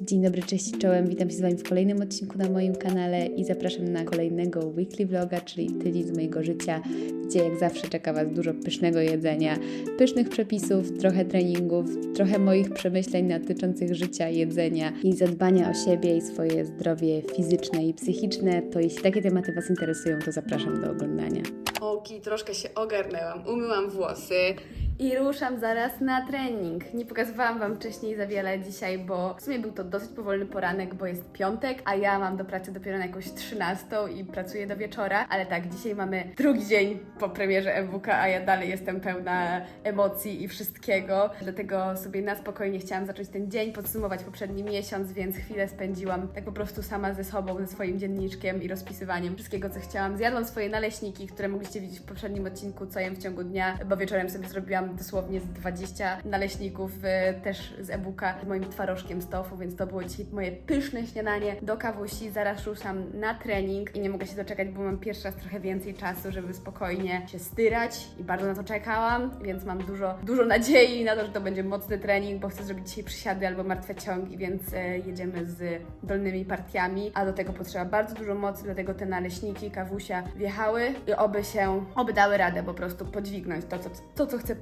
Dzień dobry, cześć czołem, witam się z Wami w kolejnym odcinku na moim kanale i zapraszam na kolejnego weekly vloga, czyli tydzień z mojego życia, gdzie jak zawsze czeka Was dużo pysznego jedzenia, pysznych przepisów, trochę treningów, trochę moich przemyśleń dotyczących życia, jedzenia i zadbania o siebie i swoje zdrowie fizyczne i psychiczne. To jeśli takie tematy Was interesują, to zapraszam do oglądania. Oki, troszkę się ogarnęłam, umyłam włosy i ruszam zaraz na trening. Nie pokazywałam Wam wcześniej za wiele dzisiaj, bo w sumie był to dosyć powolny poranek, bo jest piątek, a ja mam do pracy dopiero na jakąś 13 i pracuję do wieczora, ale tak, dzisiaj mamy drugi dzień po premierze MWK, a ja dalej jestem pełna emocji i wszystkiego, dlatego sobie na spokojnie chciałam zacząć ten dzień, podsumować poprzedni miesiąc, więc chwilę spędziłam tak po prostu sama ze sobą, ze swoim dzienniczkiem i rozpisywaniem wszystkiego, co chciałam. Zjadłam swoje naleśniki, które mogliście widzieć w poprzednim odcinku, co jem w ciągu dnia, bo wieczorem sobie zrobiłam dosłownie z 20 naleśników, y, też z e-booka, z moim twarożkiem z tofu, więc to było dzisiaj moje pyszne śniadanie do kawusi. Zaraz ruszam na trening i nie mogę się doczekać, bo mam pierwszy raz trochę więcej czasu, żeby spokojnie się styrać i bardzo na to czekałam, więc mam dużo, dużo nadziei na to, że to będzie mocny trening, bo chcę zrobić dzisiaj przysiady albo martwe ciągi, więc e, jedziemy z dolnymi partiami, a do tego potrzeba bardzo dużo mocy, dlatego te naleśniki, kawusia wjechały i oby się, oby dały radę po prostu podźwignąć to, co, to, co chcę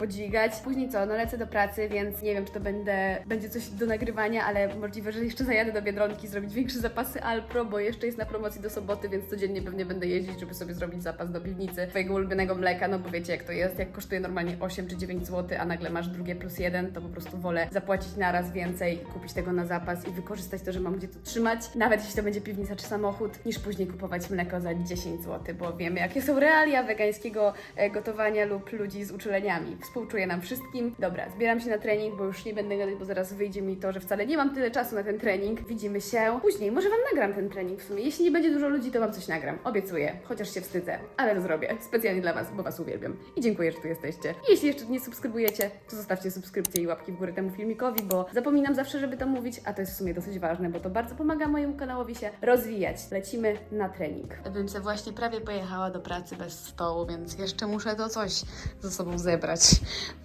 Później co, no lecę do pracy, więc nie wiem, czy to będę, będzie coś do nagrywania, ale możliwe, że jeszcze zajadę do Biedronki zrobić większe zapasy Alpro, bo jeszcze jest na promocji do soboty, więc codziennie pewnie będę jeździć, żeby sobie zrobić zapas do piwnicy twojego ulubionego mleka, no bo wiecie jak to jest, jak kosztuje normalnie 8 czy 9 zł, a nagle masz drugie plus jeden, to po prostu wolę zapłacić naraz więcej, kupić tego na zapas i wykorzystać to, że mam gdzie to trzymać, nawet jeśli to będzie piwnica czy samochód, niż później kupować mleko za 10 zł, bo wiemy jakie są realia wegańskiego e, gotowania lub ludzi z uczuleniami. Współczuję nam wszystkim. Dobra, zbieram się na trening, bo już nie będę gadać, bo zaraz wyjdzie mi to, że wcale nie mam tyle czasu na ten trening. Widzimy się później. Może Wam nagram ten trening w sumie. Jeśli nie będzie dużo ludzi, to Wam coś nagram. Obiecuję, chociaż się wstydzę, ale to zrobię. Specjalnie dla Was, bo Was uwielbiam. I dziękuję, że tu jesteście. Jeśli jeszcze nie subskrybujecie, to zostawcie subskrypcję i łapki w górę temu filmikowi, bo zapominam zawsze, żeby to mówić, a to jest w sumie dosyć ważne, bo to bardzo pomaga mojemu kanałowi się rozwijać. Lecimy na trening. Bym se właśnie prawie pojechała do pracy bez stołu, więc jeszcze muszę to coś ze sobą zebrać.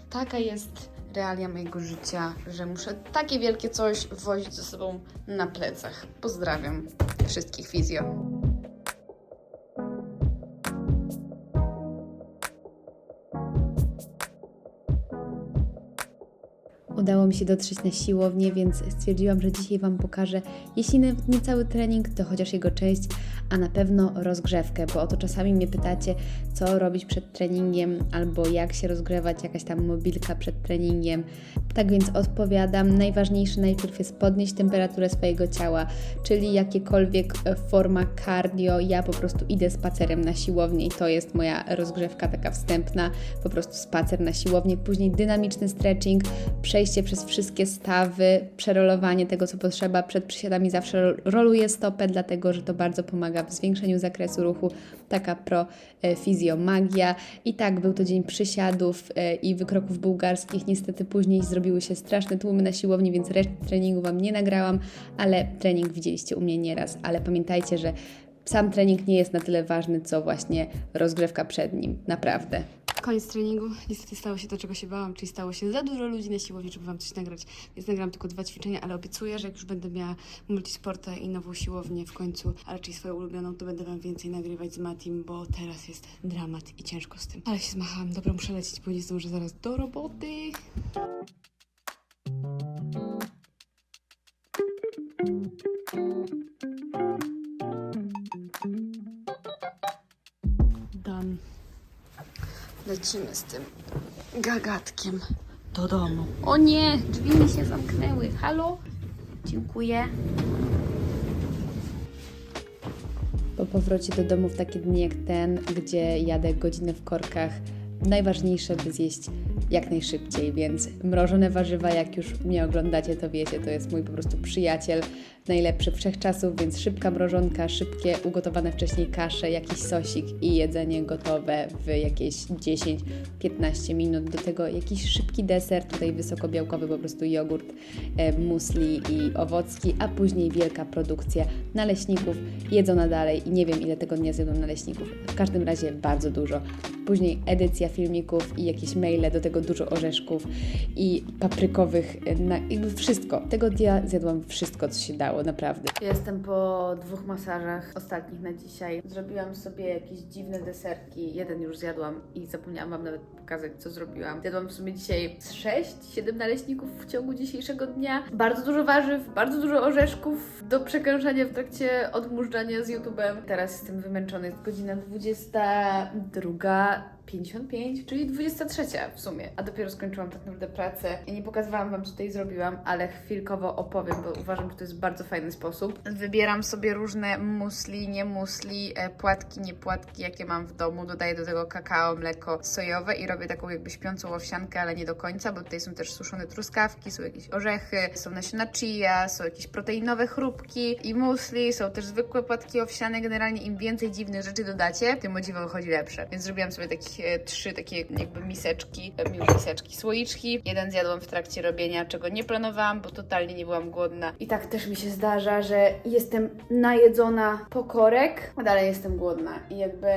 Taka jest realia mojego życia, że muszę takie wielkie coś wozić ze sobą na plecach. Pozdrawiam wszystkich fizjo. Udało mi się dotrzeć na siłownię, więc stwierdziłam, że dzisiaj Wam pokażę, jeśli nawet nie cały trening, to chociaż jego część, a na pewno rozgrzewkę, bo o to czasami mnie pytacie, co robić przed treningiem, albo jak się rozgrzewać, jakaś tam mobilka przed treningiem. Tak więc odpowiadam, najważniejsze najpierw jest podnieść temperaturę swojego ciała, czyli jakiekolwiek e, forma cardio, ja po prostu idę spacerem na siłownię i to jest moja rozgrzewka taka wstępna, po prostu spacer na siłownię, później dynamiczny stretching, przejście przez wszystkie stawy, przerolowanie tego, co potrzeba. Przed przysiadami zawsze roluję stopę, dlatego że to bardzo pomaga w zwiększeniu zakresu ruchu. Taka pro e, fizjomagia. I tak, był to dzień przysiadów e, i wykroków bułgarskich. Niestety później zrobiły się straszne tłumy na siłowni, więc resztę treningu Wam nie nagrałam, ale trening widzieliście u mnie nieraz. Ale pamiętajcie, że sam trening nie jest na tyle ważny, co właśnie rozgrzewka przed nim. Naprawdę. Koniec treningu. Niestety stało się to, czego się bałam, czyli stało się za dużo ludzi na siłowni, żeby Wam coś nagrać. Więc nagram tylko dwa ćwiczenia, ale obiecuję, że jak już będę miała multisportę i nową siłownię w końcu, a raczej swoją ulubioną, to będę Wam więcej nagrywać z Matim, bo teraz jest dramat i ciężko z tym. Ale się zmachałam. Dobra, muszę lecieć, bo nie zdążę zaraz do roboty. Lecimy z tym gagatkiem do domu. O nie, drzwi mi się zamknęły. Halo? Dziękuję. Po powrocie do domu w takie dni jak ten, gdzie jadę godzinę w korkach, najważniejsze, by zjeść jak najszybciej, więc mrożone warzywa, jak już mnie oglądacie, to wiecie, to jest mój po prostu przyjaciel, najlepszy wszechczasów, więc szybka mrożonka, szybkie ugotowane wcześniej kasze, jakiś sosik i jedzenie gotowe w jakieś 10-15 minut. Do tego jakiś szybki deser, tutaj wysokobiałkowy po prostu jogurt, e, musli i owocki, a później wielka produkcja naleśników, jedzona dalej i nie wiem ile tego dnia zjedzą naleśników, w każdym razie bardzo dużo. Później edycja filmików i jakieś maile, do tego tego dużo orzeszków i paprykowych, e, na, jakby wszystko. Tego dnia zjadłam wszystko, co się dało, naprawdę. Jestem po dwóch masażach ostatnich na dzisiaj. Zrobiłam sobie jakieś dziwne deserki. Jeden już zjadłam i zapomniałam Wam nawet pokazać, co zrobiłam. Zjadłam w sumie dzisiaj 6-7 naleśników w ciągu dzisiejszego dnia. Bardzo dużo warzyw, bardzo dużo orzeszków do przekrężania w trakcie odmurzania z YouTube'em. Teraz jestem wymęczona, jest godzina 22.55, czyli 23 w sumie. A dopiero skończyłam tak naprawdę pracę. I nie pokazywałam Wam, co tutaj zrobiłam, ale chwilkowo opowiem, bo uważam, że to jest bardzo fajny sposób. Wybieram sobie różne musli, nie musli, e, płatki, nie płatki, jakie mam w domu. Dodaję do tego kakao, mleko sojowe i robię taką jakby śpiącą owsiankę, ale nie do końca, bo tutaj są też suszone truskawki, są jakieś orzechy, są nasiona chia, są jakieś proteinowe chrupki i musli, są też zwykłe płatki owsiane. Generalnie im więcej dziwnych rzeczy dodacie, tym o dziwo wychodzi lepsze. Więc zrobiłam sobie takich trzy takie jakby miseczki, e, miseczki, słoiczki. Jeden zjadłam w trakcie robienia, czego nie planowałam, bo totalnie nie byłam głodna. I tak też mi się zdarza, że jestem najedzona po korek, a dalej jestem głodna. I jakby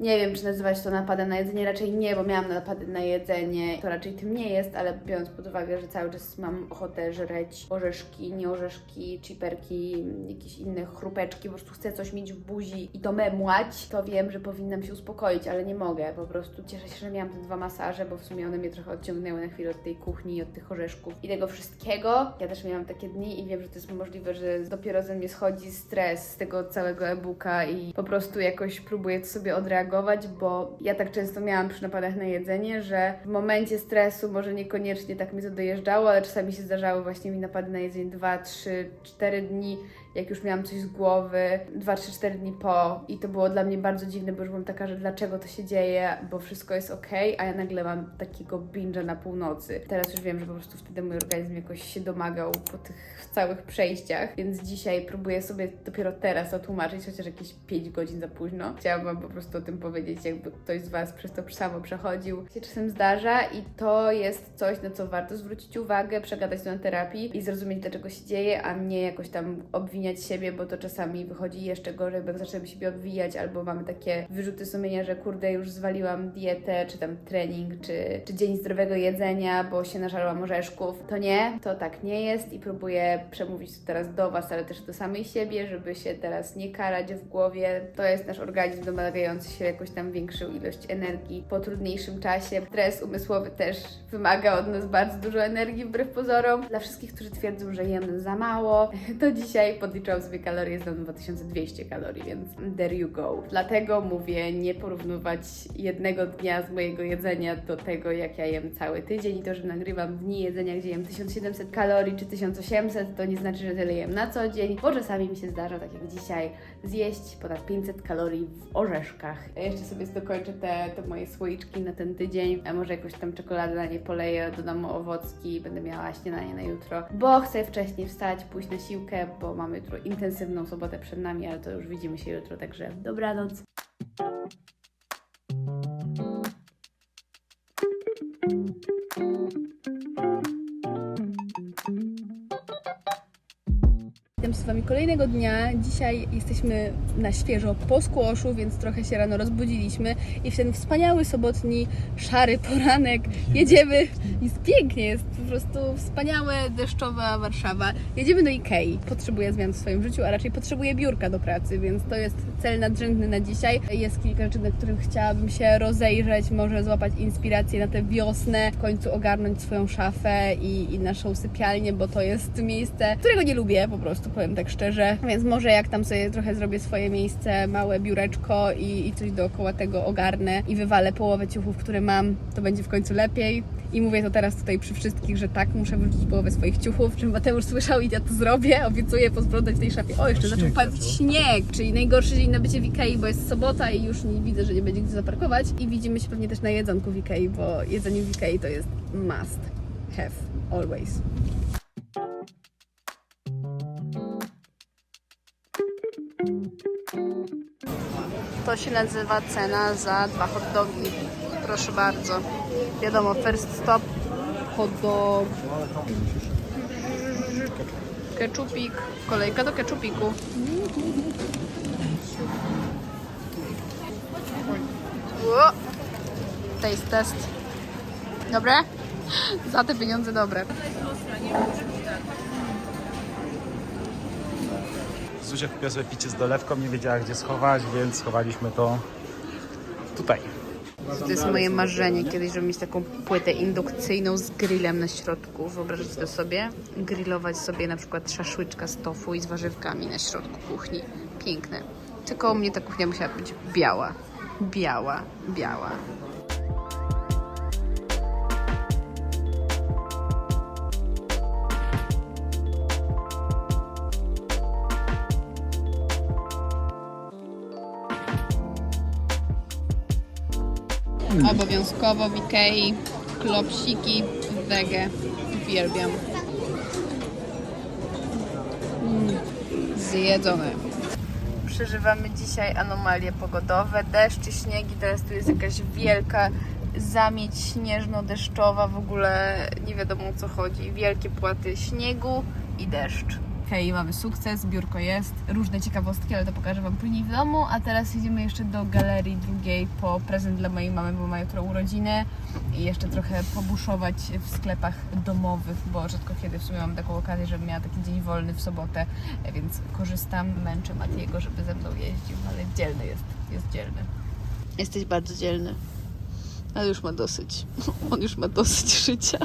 nie wiem, czy nazywać to napadem na jedzenie, raczej nie, bo miałam napady na jedzenie. To raczej tym nie jest, ale biorąc pod uwagę, że cały czas mam ochotę żreć orzeszki, nie orzeszki, chiperki, jakieś inne chrupeczki, po prostu chcę coś mieć w buzi i to memłać, to wiem, że powinnam się uspokoić, ale nie mogę. Po prostu cieszę się, że miałam te dwa masaże, bo w sumie one mnie trochę odciągnęły na chwilę od tej kuchni od tych orzeszków i tego wszystkiego. Ja też miałam takie dni i wiem, że to jest możliwe, że dopiero ze mnie schodzi stres z tego całego e-booka i po prostu jakoś próbuję to sobie odreagować, bo ja tak często miałam przy napadach na jedzenie, że w momencie stresu może niekoniecznie tak mi to dojeżdżało, ale czasami się zdarzały właśnie mi napady na jedzenie 2, 3, 4 dni jak już miałam coś z głowy, 2-3-4 dni po i to było dla mnie bardzo dziwne, bo już byłam taka, że dlaczego to się dzieje, bo wszystko jest ok, a ja nagle mam takiego binge'a na północy. Teraz już wiem, że po prostu wtedy mój organizm jakoś się domagał po tych całych przejściach, więc dzisiaj próbuję sobie dopiero teraz to tłumaczyć, chociaż jakieś 5 godzin za późno. Chciałam Wam po prostu o tym powiedzieć, jakby ktoś z Was przez to samo przechodził. Się czasem zdarza i to jest coś, na co warto zwrócić uwagę, przegadać to na terapii i zrozumieć, dlaczego się dzieje, a nie jakoś tam obwiniać siebie, bo to czasami wychodzi jeszcze gorzej, bo jak zaczynamy siebie obwijać, albo mamy takie wyrzuty sumienia, że kurde, już zwaliłam dietę, czy tam trening, czy, czy dzień zdrowego jedzenia, bo się nażarłam orzeszków. To nie, to tak nie jest i próbuję przemówić to teraz do Was, ale też do samej siebie, żeby się teraz nie karać w głowie. To jest nasz organizm domagający się jakoś tam większą ilość energii po trudniejszym czasie. Stres umysłowy też wymaga od nas bardzo dużo energii, wbrew pozorom. Dla wszystkich, którzy twierdzą, że jemy za mało, to dzisiaj podliczyłam sobie kalorie, znam 2200 kalorii, więc there you go. Dlatego mówię, nie porównywać jednego dnia z mojego jedzenia do tego, jak ja jem cały tydzień i to, że nagrywam dni jedzenia, gdzie jem 1700 kalorii czy 1800, to nie znaczy, że tyle jem na co dzień, bo czasami mi się zdarza, tak jak dzisiaj, zjeść ponad 500 kalorii w orzeszkach. Ja jeszcze sobie dokończę te, te moje słoiczki na ten tydzień, a może jakąś tam czekoladę na nie poleję, dodam owocki, będę miała śniadanie na jutro, bo chcę wcześniej wstać, pójść na siłkę, bo mamy jutro intensywną sobotę przed nami, ale to już widzimy się jutro, także dobranoc. Wami kolejnego dnia. Dzisiaj jesteśmy na świeżo po skłoszu, więc trochę się rano rozbudziliśmy i w ten wspaniały sobotni, szary poranek jedziemy. Jest pięknie, jest po prostu wspaniałe, deszczowa Warszawa. Jedziemy do Ikei. Potrzebuję zmian w swoim życiu, a raczej potrzebuję biurka do pracy, więc to jest cel nadrzędny na dzisiaj. Jest kilka rzeczy, na których chciałabym się rozejrzeć, może złapać inspirację na tę wiosnę, w końcu ogarnąć swoją szafę i, i naszą sypialnię, bo to jest miejsce, którego nie lubię po prostu, powiem tak szczerze. Więc może jak tam sobie trochę zrobię swoje miejsce, małe biureczko i, i coś dookoła tego ogarnę i wywalę połowę ciuchów, które mam, to będzie w końcu lepiej. I mówię to teraz tutaj przy wszystkich, że tak, muszę wyrzucić połowę swoich ciuchów, żeby Mateusz słyszał i ja to zrobię. Obiecuję posprzątać w tej szafie. O, jeszcze zaczął padać śnieg, czyli najgorszy dzień na bycie w Ikei, bo jest sobota i już nie widzę, że nie będzie gdzie zaparkować. I widzimy się pewnie też na jedzonku w Ikei, bo jedzenie w Ikei to jest must have always. To się nazywa cena za dwa hot dogi. Proszę bardzo. Wiadomo, first stop hot dog. Keczupik. Kolejka do keczupiku. Ło. Taste test. Dobre? Za te pieniądze dobre. Zuzia kupiła sobie picie z dolewką, nie wiedziała gdzie schować, więc schowaliśmy to tutaj. To jest moje marzenie kiedyś, żeby mieć taką płytę indukcyjną z grillem na środku. Wyobrażacie to sobie? Grillować sobie na przykład szaszłyczka z tofu i z warzywkami na środku kuchni. Piękne. Tylko u mnie ta kuchnia musiała być biała. Biała, biała. Obowiązkowo w Ikei klopsiki wege. Uwielbiam. Mm, zjedzone. Przeżywamy dzisiaj anomalie pogodowe. Deszcz i śniegi. Teraz tu jest jakaś wielka zamieć śnieżno-deszczowa. W ogóle nie wiadomo o co chodzi. Wielkie płaty śniegu i deszcz. Hej, mamy sukces, biurko jest, różne ciekawostki, ale to pokażę Wam później w domu, a teraz jedziemy jeszcze do galerii drugiej po prezent dla mojej mamy, bo ma jutro urodziny. I jeszcze trochę pobuszować w sklepach domowych, bo rzadko kiedy w sumie mam taką okazję, żebym miała taki dzień wolny w sobotę, więc korzystam, męczę Matiego, żeby ze mną jeździł, ale dzielny jest, jest dzielny. Jesteś bardzo dzielny, ale już ma dosyć, on już ma dosyć życia.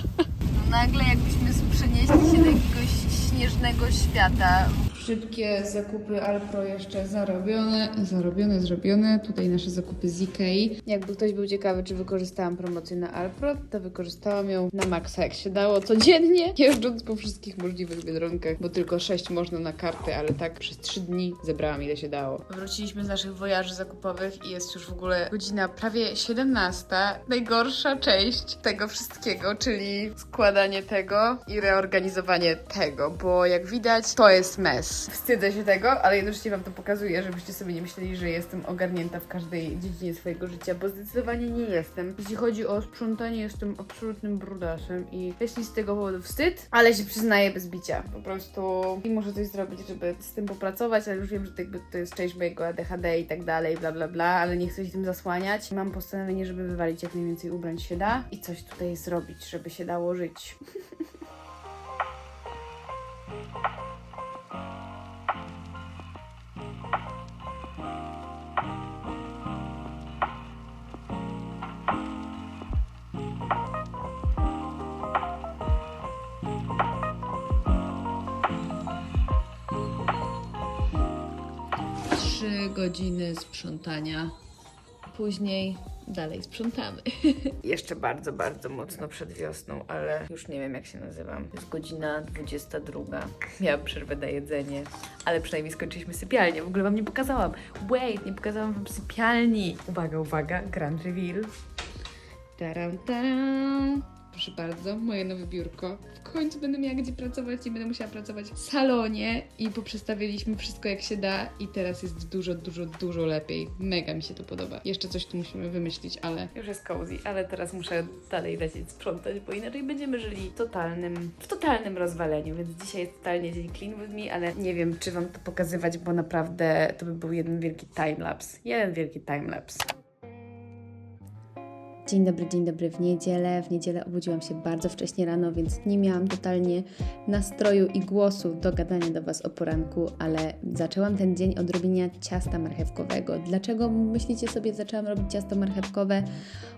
Nagle jakbyśmy przenieśli się do jakiegoś śnieżnego świata. Szybkie zakupy Alpro jeszcze zarobione, zarobione, zrobione. Tutaj nasze zakupy z Ikei. Jakby ktoś był ciekawy, czy wykorzystałam promocję na Alpro, to wykorzystałam ją na maksa, jak się dało, codziennie, jeżdżąc po wszystkich możliwych biedronkach, bo tylko 6 można na karty, ale tak przez 3 dni zebrałam ile się dało. Wróciliśmy z naszych wojaży zakupowych i jest już w ogóle godzina prawie 17. Najgorsza część tego wszystkiego, czyli składanie tego i reorganizowanie tego, bo jak widać, to jest mes. Wstydzę się tego, ale jednocześnie Wam to pokazuję, żebyście sobie nie myśleli, że jestem ogarnięta w każdej dziedzinie swojego życia, bo zdecydowanie nie jestem. Jeśli chodzi o sprzątanie, jestem absolutnym brudasem i jest mi z tego powodu wstyd, ale się przyznaję bez bicia. Po prostu i muszę coś zrobić, żeby z tym popracować, ale już wiem, że to, jakby to jest część mojego ADHD i tak dalej, bla bla bla, ale nie chcę się tym zasłaniać. Mam postanowienie, żeby wywalić jak najwięcej ubrań się da i coś tutaj zrobić, żeby się dało żyć. Trzy godziny sprzątania. Później dalej sprzątamy. Jeszcze bardzo, bardzo mocno przed wiosną, ale już nie wiem jak się nazywam. Jest godzina 22. Miałam przerwę na jedzenie, ale przynajmniej skończyliśmy sypialnię. W ogóle Wam nie pokazałam. Wait, nie pokazałam Wam sypialni. Uwaga, uwaga, grand reveal. Taram, taram. Proszę bardzo, moje nowe biurko. W końcu będę miała gdzie pracować i będę musiała pracować w salonie i poprzestawiliśmy wszystko jak się da i teraz jest dużo, dużo, dużo lepiej. Mega mi się to podoba. Jeszcze coś tu musimy wymyślić, ale... Już jest cozy, ale teraz muszę dalej lecieć sprzątać, bo inaczej będziemy żyli totalnym, w totalnym rozwaleniu, więc dzisiaj jest totalnie dzień clean with me, ale nie wiem, czy Wam to pokazywać, bo naprawdę to by był jeden wielki timelapse. Jeden wielki timelapse. Dzień dobry, dzień dobry w niedzielę. W niedzielę obudziłam się bardzo wcześnie rano, więc nie miałam totalnie nastroju i głosu do gadania do Was o poranku, ale zaczęłam ten dzień od robienia ciasta marchewkowego. Dlaczego myślicie sobie, zaczęłam robić ciasto marchewkowe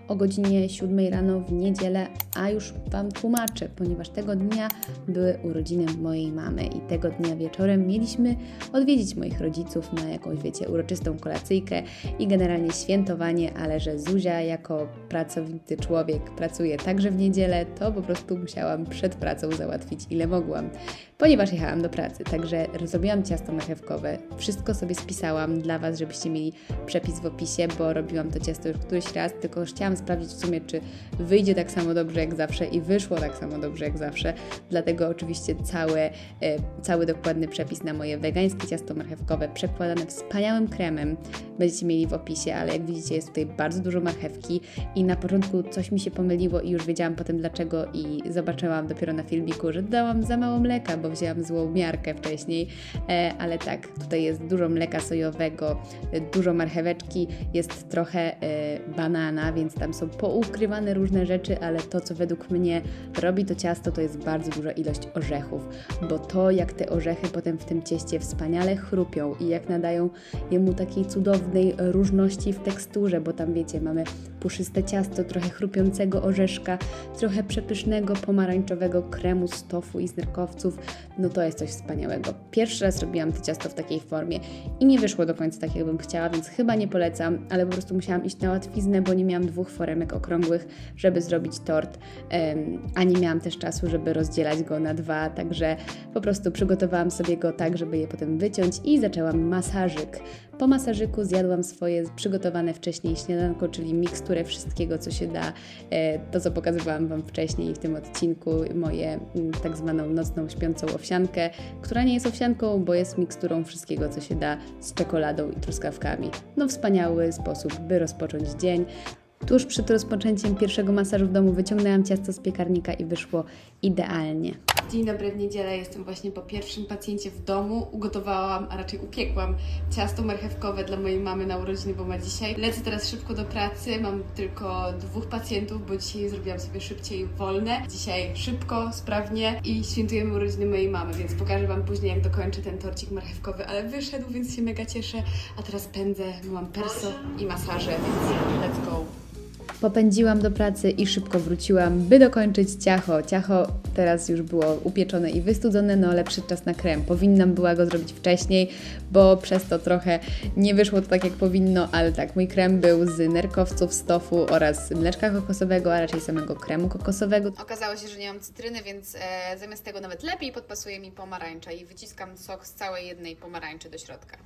o godzinie 7 rano w niedzielę? A już Wam tłumaczę, ponieważ tego dnia były urodziny mojej mamy i tego dnia wieczorem mieliśmy odwiedzić moich rodziców na jakąś, wiecie, uroczystą kolacyjkę i generalnie świętowanie, ale że Zuzia jako pracowity człowiek pracuje także w niedzielę, to po prostu musiałam przed pracą załatwić ile mogłam, ponieważ jechałam do pracy. Także zrobiłam ciasto marchewkowe, wszystko sobie spisałam dla Was, żebyście mieli przepis w opisie, bo robiłam to ciasto już któryś raz, tylko chciałam sprawdzić w sumie, czy wyjdzie tak samo dobrze jak zawsze i wyszło tak samo dobrze jak zawsze. Dlatego oczywiście cały, e, cały dokładny przepis na moje wegańskie ciasto marchewkowe przekładane wspaniałym kremem będziecie mieli w opisie, ale jak widzicie jest tutaj bardzo dużo marchewki i na początku coś mi się pomyliło i już wiedziałam potem dlaczego i zobaczyłam dopiero na filmiku, że dałam za mało mleka, bo wzięłam złą miarkę wcześniej, e, ale tak, tutaj jest dużo mleka sojowego, e, dużo marcheweczki, jest trochę e, banana, więc tam są poukrywane różne rzeczy, ale to, co według mnie robi to ciasto, to jest bardzo duża ilość orzechów, bo to, jak te orzechy potem w tym cieście wspaniale chrupią i jak nadają jemu takiej cudownej różności w teksturze, bo tam wiecie, mamy puszyste ciasto, trochę chrupiącego orzeszka, trochę przepysznego pomarańczowego kremu z tofu i z nerkowców, no to jest coś wspaniałego. Pierwszy raz robiłam to ciasto w takiej formie i nie wyszło do końca tak, jakbym chciała, więc chyba nie polecam, ale po prostu musiałam iść na łatwiznę, bo nie miałam dwóch foremek okrągłych, żeby zrobić tort, a nie miałam też czasu, żeby rozdzielać go na dwa, także po prostu przygotowałam sobie go tak, żeby je potem wyciąć i zaczęłam masażyk. Po masażyku zjadłam swoje przygotowane wcześniej śniadanko, czyli miksturę wszystkiego, co się da, e, to co pokazywałam Wam wcześniej w tym odcinku, moje mm, tak zwaną nocną śpiącą owsiankę, która nie jest owsianką, bo jest miksturą wszystkiego, co się da z czekoladą i truskawkami. No wspaniały sposób, by rozpocząć dzień. Tuż przed rozpoczęciem pierwszego masażu w domu wyciągnęłam ciasto z piekarnika i wyszło idealnie. Dzień dobry, w niedzielę jestem właśnie po pierwszym pacjencie w domu. Ugotowałam, a raczej upiekłam ciasto marchewkowe dla mojej mamy na urodziny, bo ma dzisiaj. Lecę teraz szybko do pracy, mam tylko dwóch pacjentów, bo dzisiaj zrobiłam sobie szybciej wolne. Dzisiaj szybko, sprawnie i świętujemy urodziny mojej mamy, więc pokażę Wam później, jak dokończę ten torcik marchewkowy, ale wyszedł, więc się mega cieszę. A teraz pędzę, mam perso i masaże, więc let's go. Popędziłam do pracy i szybko wróciłam, by dokończyć ciacho. Ciacho teraz już było upieczone i wystudzone, no ale przyszedł czas na krem. Powinnam była go zrobić wcześniej, bo przez to trochę nie wyszło to tak jak powinno, ale tak, mój krem był z nerkowców, z tofu oraz mleczka kokosowego, a raczej samego kremu kokosowego. Okazało się, że nie mam cytryny, więc e, zamiast tego nawet lepiej podpasuje mi pomarańcza i wyciskam sok z całej jednej pomarańczy do środka.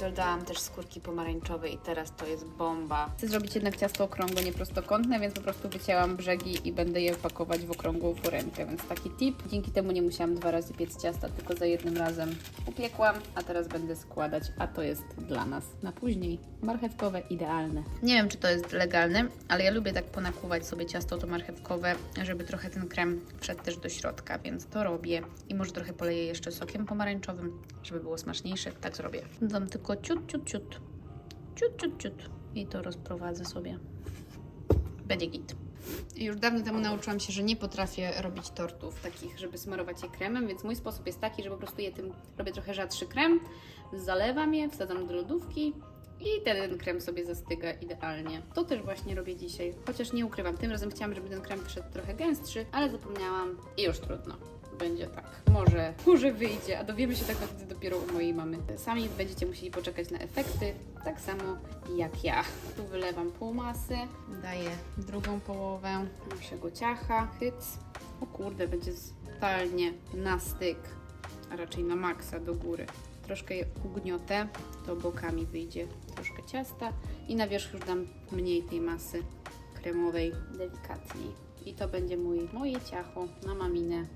Dodałam też skórki pomarańczowe i teraz to jest bomba. Chcę zrobić jednak ciasto okrągłe, nie prostokątne, więc po prostu wycięłam brzegi i będę je pakować w okrągłą foremkę, więc taki tip. Dzięki temu nie musiałam dwa razy piec ciasta, tylko za jednym razem upiekłam, a teraz będę składać, a to jest dla nas na później. Marchewkowe idealne. Nie wiem, czy to jest legalne, ale ja lubię tak ponakuwać sobie ciasto to marchewkowe, żeby trochę ten krem wszedł też do środka, więc to robię i może trochę poleję jeszcze sokiem pomarańczowym, żeby było smaczniejsze. Tak zrobię. Dam tylko ciut, ciut, ciut. Ciut, ciut, ciut. I to rozprowadzę sobie. Będzie git. Już dawno temu nauczyłam się, że nie potrafię robić tortów takich, żeby smarować je kremem, więc mój sposób jest taki, że po prostu je tym robię trochę rzadszy krem, zalewam je, wsadzam do lodówki i ten krem sobie zastyga idealnie. To też właśnie robię dzisiaj, chociaż nie ukrywam, tym razem chciałam, żeby ten krem wyszedł trochę gęstszy, ale zapomniałam i już trudno. Będzie tak. Może, może wyjdzie, a dowiemy się tak naprawdę dopiero u mojej mamy. Sami będziecie musieli poczekać na efekty, tak samo jak ja. Tu wylewam pół masy, daję drugą połowę naszego ciacha, hyc. O kurde, będzie totalnie na styk, a raczej na maksa do góry. Troszkę je ugniotę, to bokami wyjdzie troszkę ciasta i na wierzch już dam mniej tej masy kremowej, delikatniej. I to będzie mój, moje ciacho na maminę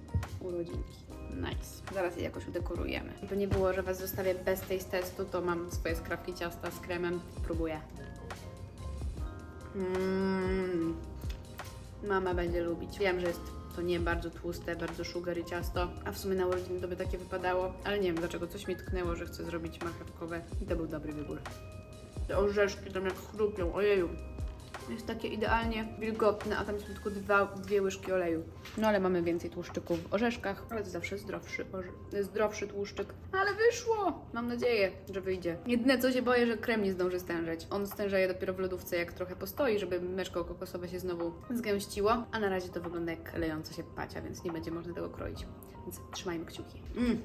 urodzinki. Nice. Zaraz je jakoś udekorujemy. Żeby nie było, że Was zostawię bez tej testu, to mam swoje skrawki ciasta z kremem. Próbuję. Mmm. Mama będzie lubić. Wiem, że jest to nie bardzo tłuste, bardzo sugary ciasto, a w sumie na urodziny to by takie wypadało, ale nie wiem dlaczego, coś mi tknęło, że chcę zrobić marchewkowe i to był dobry wybór. Te orzeszki tam jak chrupią, ojeju. Jest takie idealnie wilgotne, a tam są tylko dwa, dwie łyżki oleju. No ale mamy więcej tłuszczyków w orzeszkach, ale to zawsze zdrowszy, orze- zdrowszy tłuszczyk. Ale wyszło! Mam nadzieję, że wyjdzie. Jedyne co się boję, że krem nie zdąży stężeć. On stężeje dopiero w lodówce, jak trochę postoi, żeby mleczko kokosowe się znowu zgęściło. A na razie to wygląda jak lejąca się pacia, więc nie będzie można tego kroić. Więc trzymajmy kciuki. Mm.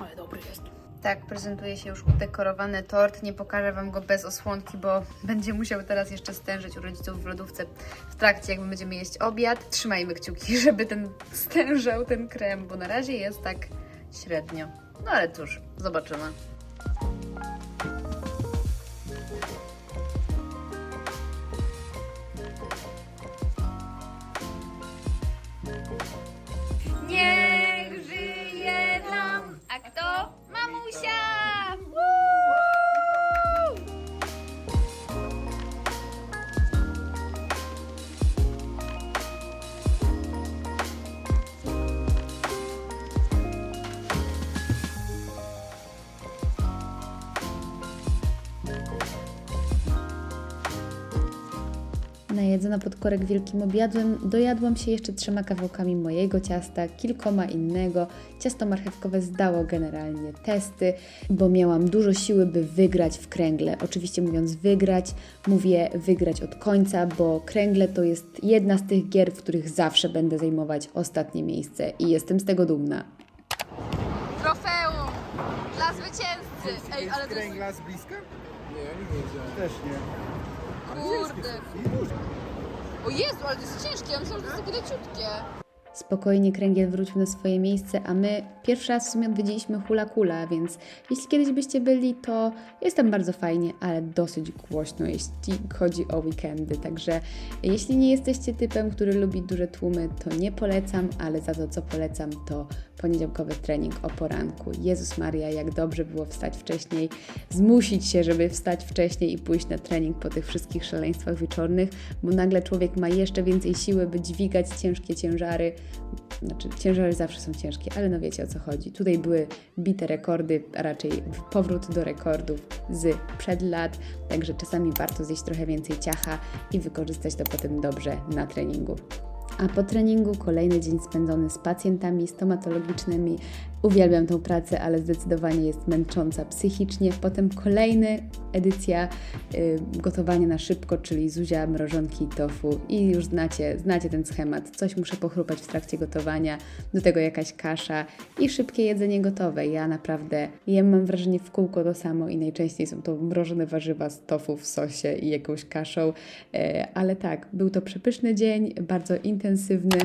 Ale dobry jest. Tak prezentuje się już udekorowany tort. Nie pokażę Wam go bez osłonki, bo będzie musiał teraz jeszcze stężyć u rodziców w lodówce w trakcie, jak my będziemy jeść obiad. Trzymajmy kciuki, żeby ten stężał ten krem, bo na razie jest tak średnio. No ale cóż, zobaczymy. Najedzona pod korek wielkim obiadłem, dojadłam się jeszcze trzema kawałkami mojego ciasta, kilkoma innego. Ciasto marchewkowe zdało generalnie testy, bo miałam dużo siły, by wygrać w kręgle. Oczywiście mówiąc wygrać, mówię wygrać od końca, bo kręgle to jest jedna z tych gier, w których zawsze będę zajmować ostatnie miejsce i jestem z tego dumna. Trofeum dla zwycięzcy! Ej, ale to jest Kręgla z bliska? Nie, nie wiedziałem. Też nie. kurde. O Jezu, ale to jest ciężkie, ja myślałam, że to jest takie leciutkie. Spokojnie kręgiel wrócił na swoje miejsce, a my pierwszy raz w sumie odwiedziliśmy Hula Kula, więc jeśli kiedyś byście byli, to jest tam bardzo fajnie, ale dosyć głośno, jeśli chodzi o weekendy. Także jeśli nie jesteście typem, który lubi duże tłumy, to nie polecam, ale za to, co polecam, to poniedziałkowy trening o poranku. Jezus Maria, jak dobrze było wstać wcześniej, zmusić się, żeby wstać wcześniej i pójść na trening po tych wszystkich szaleństwach wieczornych, bo nagle człowiek ma jeszcze więcej siły, by dźwigać ciężkie ciężary. Znaczy, ciężary zawsze są ciężkie, ale no wiecie o co chodzi. Tutaj były bite rekordy, a raczej powrót do rekordów z przed lat, także czasami warto zjeść trochę więcej ciacha i wykorzystać to potem dobrze na treningu. A po treningu kolejny dzień spędzony z pacjentami stomatologicznymi. Uwielbiam tą pracę, ale zdecydowanie jest męcząca psychicznie. Potem kolejny edycja y, gotowania na szybko, czyli zuzia, mrożonki tofu. I już znacie, znacie ten schemat. Coś muszę pochrupać w trakcie gotowania, do tego jakaś kasza i szybkie jedzenie gotowe. Ja naprawdę jem, mam wrażenie, w kółko to samo i najczęściej są to mrożone warzywa z tofu w sosie i jakąś kaszą. E, ale tak, był to przepyszny dzień, bardzo intensywny.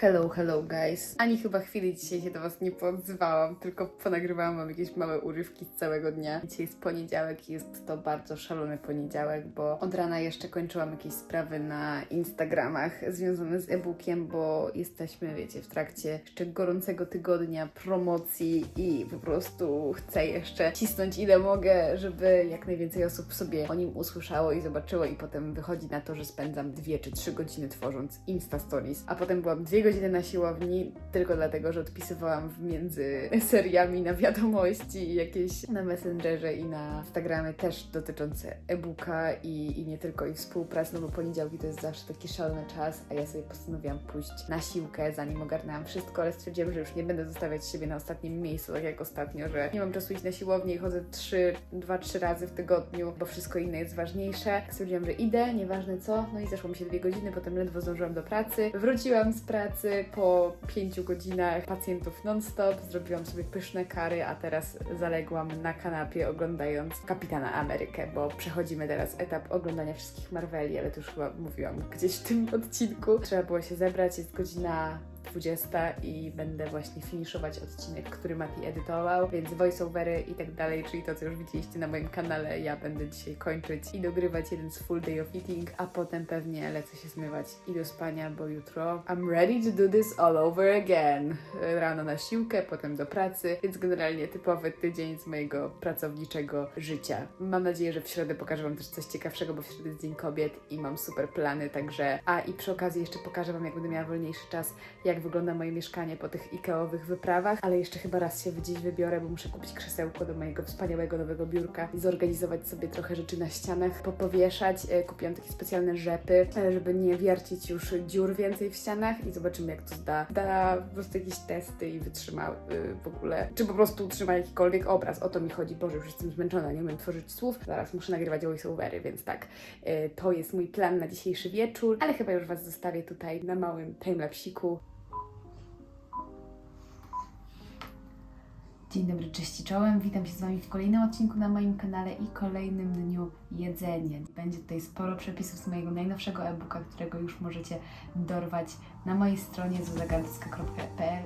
Hello, hello guys. Ani chyba chwili dzisiaj się do Was nie podzywałam, tylko ponagrywałam Wam jakieś małe urywki z całego dnia. Dzisiaj jest poniedziałek i jest to bardzo szalony poniedziałek, bo od rana jeszcze kończyłam jakieś sprawy na Instagramach związane z e-bookiem, bo jesteśmy, wiecie, w trakcie jeszcze gorącego tygodnia promocji i po prostu chcę jeszcze cisnąć ile mogę, żeby jak najwięcej osób sobie o nim usłyszało i zobaczyło i potem wychodzi na to, że spędzam dwie czy trzy godziny tworząc Insta Stories, a potem byłam dwie godziny na siłowni tylko dlatego, że odpisywałam między seriami na wiadomości jakieś na Messengerze i na Instagramie też dotyczące e-booka i, i nie tylko i współpracy, no bo poniedziałki to jest zawsze taki szalony czas, a ja sobie postanowiłam pójść na siłkę, zanim ogarnęłam wszystko, ale stwierdziłam, że już nie będę zostawiać siebie na ostatnim miejscu, tak jak ostatnio, że nie mam czasu iść na siłownię i chodzę trzy, dwa, trzy razy w tygodniu, bo wszystko inne jest ważniejsze. Stwierdziłam, że idę, nieważne co, no i zeszło mi się dwie godziny, potem ledwo zdążyłam do pracy. Wróciłam z pracy po pięciu godzinach pacjentów non-stop, zrobiłam sobie pyszne kary, a teraz zaległam na kanapie oglądając Kapitana Amerykę, bo przechodzimy teraz etap oglądania wszystkich Marveli, ale to już chyba mówiłam gdzieś w tym odcinku. Trzeba było się zebrać, jest godzina 20 i będę właśnie finiszować odcinek, który Mati edytował, więc voiceovery i tak dalej, czyli to, co już widzieliście na moim kanale, ja będę dzisiaj kończyć i dogrywać jeden z full day of eating, a potem pewnie lecę się zmywać i do spania, bo jutro I'm ready to do this all over again. Rano na siłkę, potem do pracy, więc generalnie typowy tydzień z mojego pracowniczego życia. Mam nadzieję, że w środę pokażę Wam też coś ciekawszego, bo w środę jest Dzień Kobiet i mam super plany, także... A i przy okazji jeszcze pokażę Wam, jak będę miała wolniejszy czas, jak wygląda moje mieszkanie po tych Ikeowych wyprawach, ale jeszcze chyba raz się gdzieś wybiorę, bo muszę kupić krzesełko do mojego wspaniałego nowego biurka i zorganizować sobie trochę rzeczy na ścianach, popowieszać. E, Kupiłam takie specjalne rzepy, e, żeby nie wiercić już dziur więcej w ścianach i zobaczymy jak to zda. Da po prostu jakieś testy i wytrzyma y, w ogóle, czy po prostu utrzyma jakikolwiek obraz. O to mi chodzi. Boże, już jestem zmęczona, nie umiem tworzyć słów. Zaraz muszę nagrywać voiceovery, więc tak, e, to jest mój plan na dzisiejszy wieczór, ale chyba już Was zostawię tutaj na małym timelapsiku. Dzień dobry, cześć czołem. Witam się z Wami w kolejnym odcinku na moim kanale i kolejnym dniu jedzenie. Będzie tutaj sporo przepisów z mojego najnowszego e-booka, którego już możecie dorwać na mojej stronie zuzagadowska.pl